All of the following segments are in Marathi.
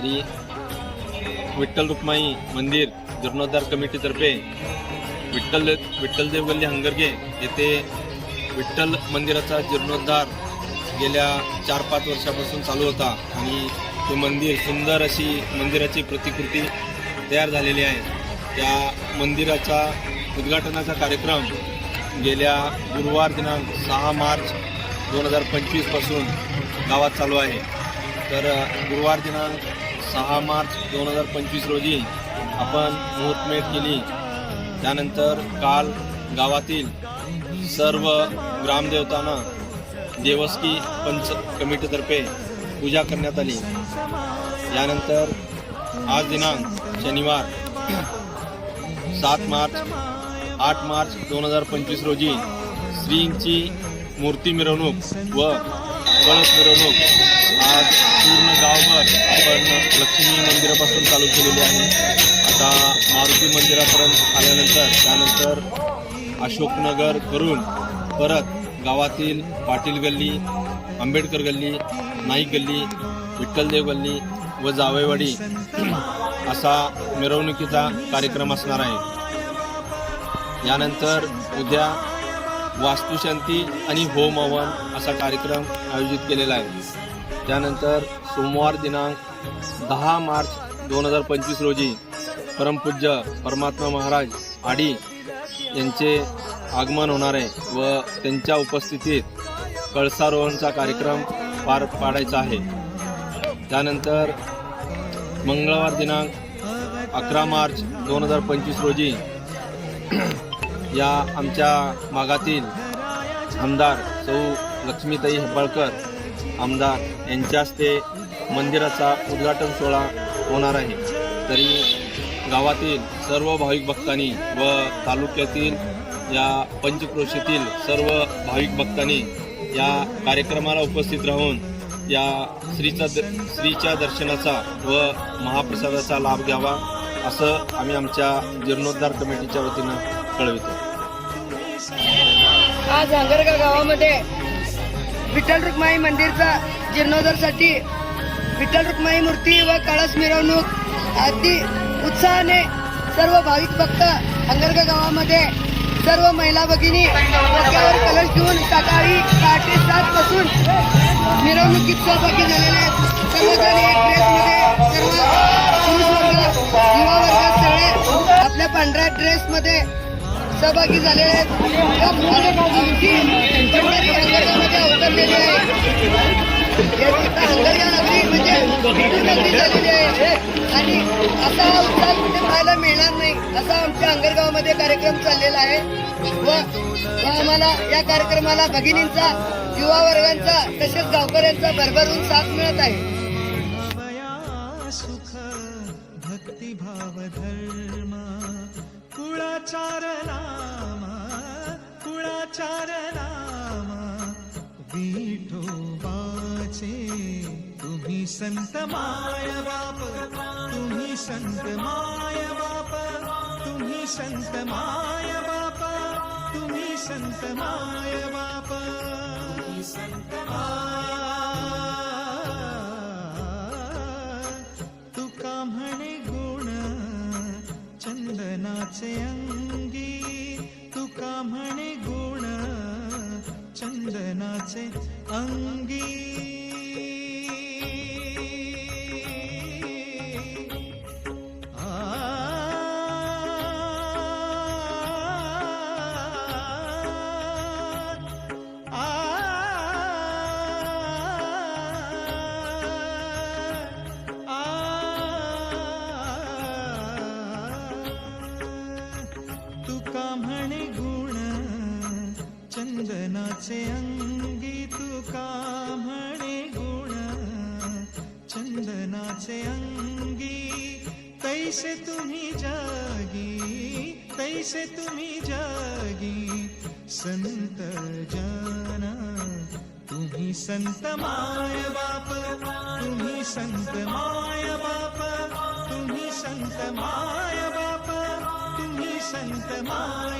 श्री विठ्ठल रुक्माई मंदिर जीर्णोद्धार कमिटीतर्फे विठ्ठल विठ्ठलदेव गल्ली हंगरगे येथे विठ्ठल मंदिराचा जीर्णोद्धार गेल्या चार पाच वर्षापासून चालू होता आणि ते मंदिर सुंदर अशी मंदिराची प्रतिकृती तयार झालेली आहे. त्या मंदिराचा उद्घाटनाचा कार्यक्रम गेल्या गुरुवार दिनांक सहा मार्च दोन हजार पंचवीसपासून गावात चालू आहे. तर गुरुवार दिनांक सहा मार्च दोन हजार पंचवीस रोजी आपण मुहूर्तमेढ केली. त्यानंतर काल गावातील सर्व ग्रामदेवतांना देवस्की पंच कमिटीतर्फे पूजा करण्यात आली. यानंतर आज दिनांक शनिवार सात मार्च आठ मार्च दोन हजार पंचवीस रोजी श्रींची मूर्ती मिरवणूक व गणेश मिरवणूक आज पूर्ण गावभर आपण लक्ष्मी मंदिरापासून चालू केलेली आहे. आता मारुती मंदिरापर्यंत आल्यानंतर त्यानंतर अशोकनगर करून परत गावातील पाटील गल्ली आंबेडकर गल्ली नाईक गल्ली विठ्ठलदेव गल्ली व जावेवाडी असा मिरवणुकीचा कार्यक्रम असणार आहे. यानंतर उद्या वास्तुशांती आणि होम हवन असा कार्यक्रम आयोजित केलेला आहे. त्यानंतर सोमवार दिनांक दहा मार्च दोन हजार पंचवीस रोजी परमपूज्य परमात्मा महाराज आडी यांचे आगमन होणार आहे व त्यांच्या उपस्थितीत कळसारोहणचा कार्यक्रम पार पाडायचा आहे. त्यानंतर मंगळवार दिनांक अकरा मार्च दोन हजार पंचवीस रोजी या आमच्या भागातील आमदार सौ लक्ष्मीताई हेबाळकर आमदार यांच्या हस्ते मंदिराचा उद्घाटन सोहळा होणार आहे. तरी गावातील सर्व भाविक भक्तांनी व तालुक्यातील या पंचक्रोशीतील सर्व भाविक भक्तांनी या कार्यक्रमाला उपस्थित राहून या श्रीचा द श्रीच्या दर्शनाचा व महाप्रसादाचा लाभ घ्यावा असं आम्ही आमच्या जीर्णोद्धार कमिटीच्या वतीनं कळवितो. आज हंगरगा गावामध्ये विठ्ठल रुक्माई मंदिरचा जीर्णोद्धारसाठी विठ्ठल रुक्माई मूर्ती व कळस मिरवणूक अगदी उत्साहाने सर्व भाविक भक्त हंगरगा गावामध्ये सर्व महिला भगिनी डोक्यावर कलश घेऊन सकाळी पहाटे सात पासून मिरवणुकीत सहभागी झालेले आहेत. सर्वजण एक ड्रेसमध्ये सर्व पुरुष वर्ग युवा वर्ग सगळे आपल्या पांढऱ्या ड्रेसमध्ये सहभागी झालेले आहेत. या आहे. म्हणजे झालेली आहे. आणि असा हा उत्साह कुठे पाहायला मिळणार नाही असा आमच्या अंगरगावमध्ये कार्यक्रम चाललेला आहे. व व आम्हाला या कार्यक्रमाला भगिनींचा युवा वर्गांचा तसेच गावकऱ्यांचा भरभरून साथ मिळत आहे. चार नाम विठोबाचे तुम्ही संत माय बाप तुम्ही संत माय बाप तुम्ही संत माय बाप तुम्ही संत माय बाप. संत तुका म्हणे गुण चंदनाचे अंग चंदनाचे अंगी। संत जाना। तुम्ही संत माय बाप तुम्ही संत माय बाप तुम्ही संत माय बाप तुम्ही संत माय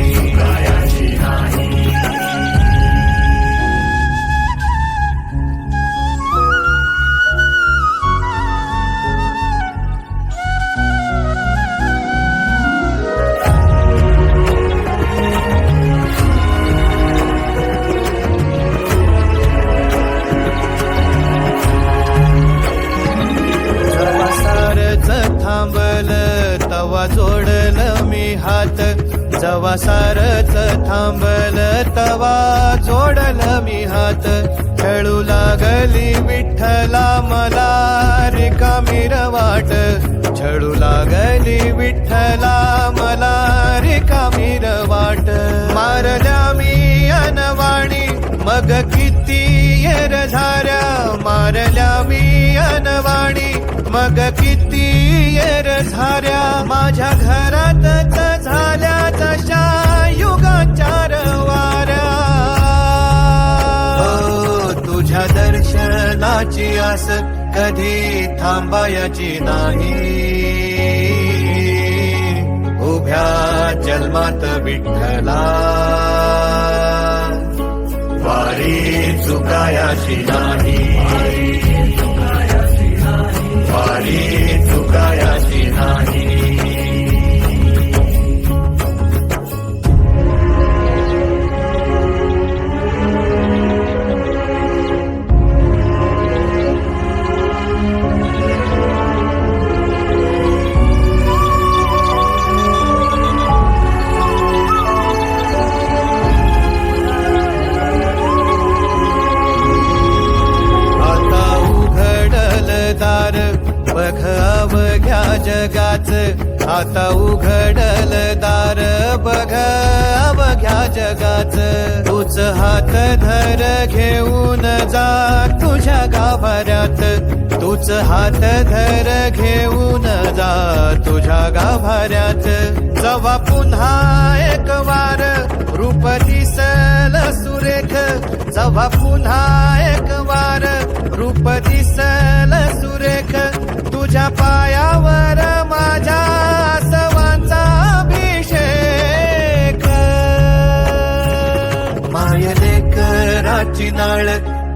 विठ्ठला मला रिकामी वाट. मारल्या मी अनवाणी मग किती येर झाऱ्या. मारल्या मी अनवाणी मग किती येर झाऱ्या. माझ्या घरातच झाल्या तशा युगाचार वाऱ्या. तुझ्या दर्शनाची आस कधी थांबायची नाही. जन्मात विठ्ठला. वारी चुकायाची नाही. वारी गाभाऱ्यात तूच हात धर घेऊन जा तुझ्या गाभाऱ्यात जवा पुन्हा एक वार रूप दिसल सुरेख. जवा पुन्हा एक वार रूप दिसल सुरेख. तुझ्या पायावर माझ्या सवांचा अभिषेक. मायले कराची नाळ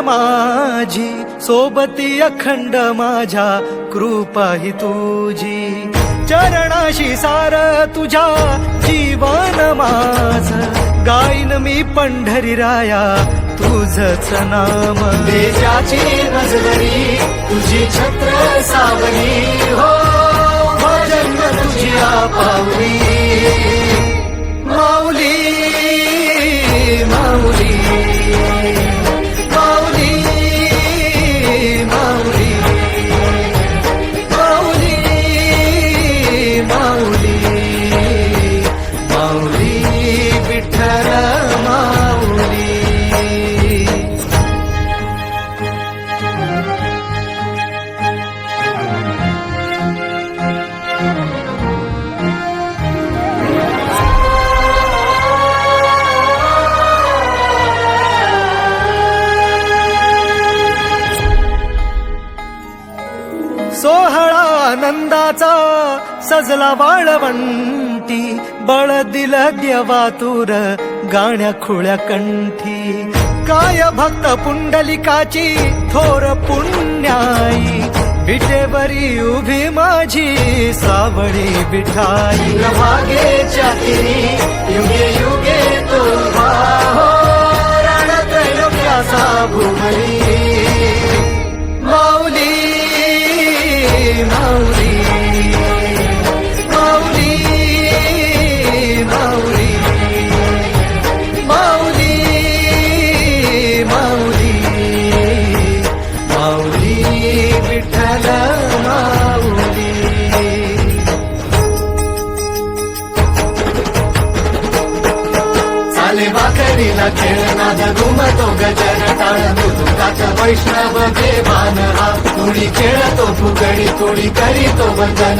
माझी सोबती अखंड माझ्या कृपा ही तुझी. चरणाशी सार तुझ्या जीवन माझ. गाईन मी पंढरी राया तुझच नाम. देशाची नजरी तुझी छत्र सावली हो, हो भजन तुझी पावली माऊली माऊली. सजला वाळवंटी बळ दिल देवातूर गाण्या खुळ्या कंठी. काय भक्त पुंडलिकाची थोर पुण्याई विटेवरी उभी माझी सावळी बिठाई मागे तिरी युगे युगे तो हो रणत्रैलोक्याचा भूमरी வந்தன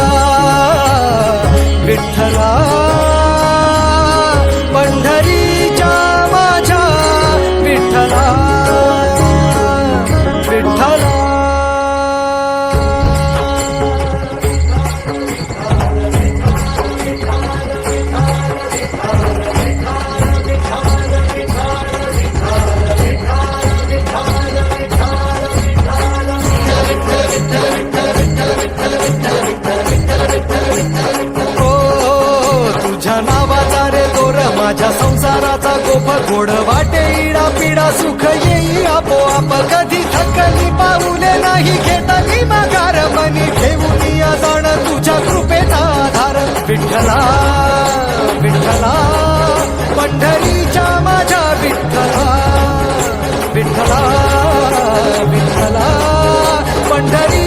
विठ्ठला गोड वाटे इडा पिडा सुख येई आपोआप कधी थकली पाऊले नाही घेतली माघार मनी ठेवून या जाण तुझ्या कृपेचा आधार. विठ्ठला विठ्ठला पंढरीच्या माझ्या विठ्ठला विठ्ठला विठ्ठला पंढरी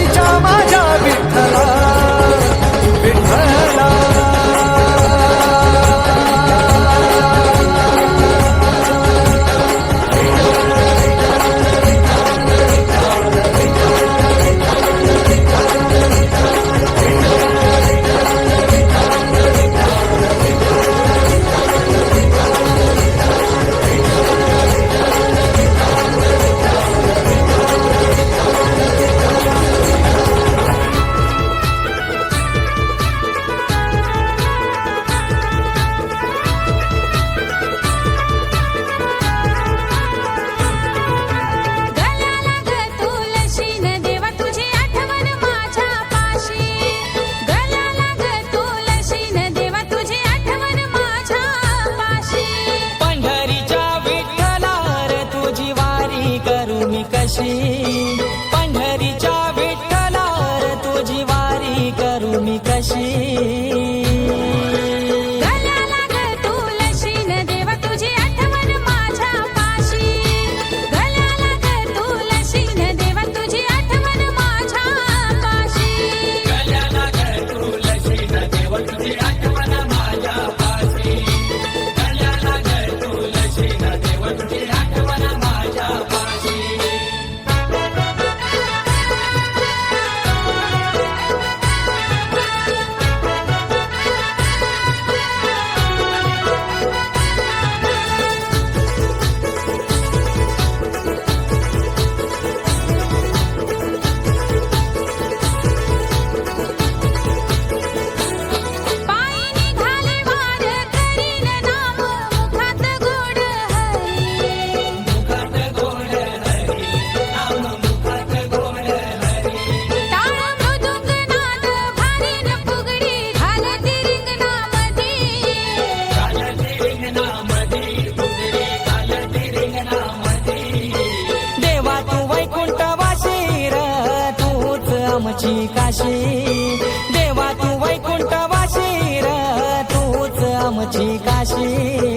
machine. काशी देवा तू वैकुंठवाशी र तूच आमची काशी.